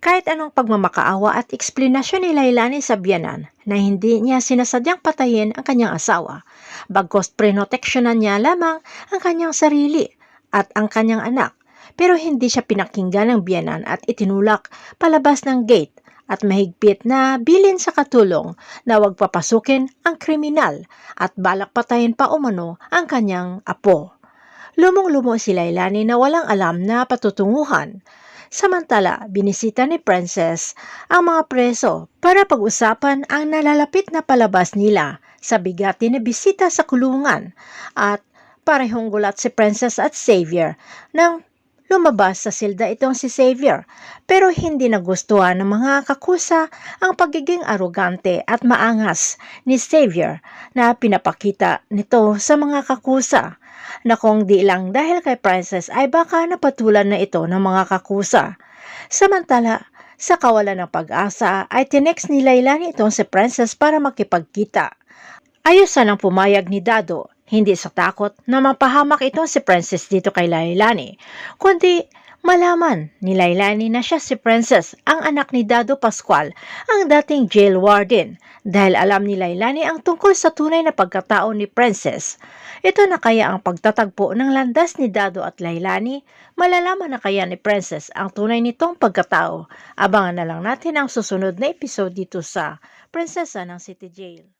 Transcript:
Kahit anong pagmamakaawa at eksplanasyon ni Lailani sa biyanan na hindi niya sinasadyang patayin ang kanyang asawa, bagkos prenoteksyonan niya lamang ang kanyang sarili at ang kanyang anak, pero hindi siya pinakinggan ng biyanan at itinulak palabas ng gate at mahigpit na bilin sa katulong na wag papasukin ang kriminal at balak patayin pa umano ang kanyang apo. Lumong-lumo si Lailani na walang alam na patutunguhan. Samantala, binisita ni Princess ang mga preso para pag-usapan ang nalalapit na palabas nila sa bigati na bisita sa kulungan at parehong gulat si Princess at Xavier nang lumabas sa silda itong si Xavier pero hindi nagustuhan ng mga kakusa ang pagiging arogante at maangas ni Xavier na pinapakita nito sa mga kakusa na kung di lang dahil kay Princess ay baka napatulan na ito ng mga kakusa. Samantala, sa kawalan ng pag-asa ay tinext ni Lailani itong si Princess para makipagkita. Ayos sanang pumayag ni Dado, hindi sa takot na mapahamak itong si Princess dito kay Lailani, kundi malaman ni Lailani na siya si Princess, ang anak ni Dado Pascual, ang dating jail warden, dahil alam ni Lailani ang tungkol sa tunay na pagkatao ni Princess. Ito na kaya ang pagtatagpo ng landas ni Dado at Lailani, malalaman na kaya ni Princess ang tunay nitong pagkatao. Abangan na lang natin ang susunod na episode dito sa Prinsesa ng City Jail.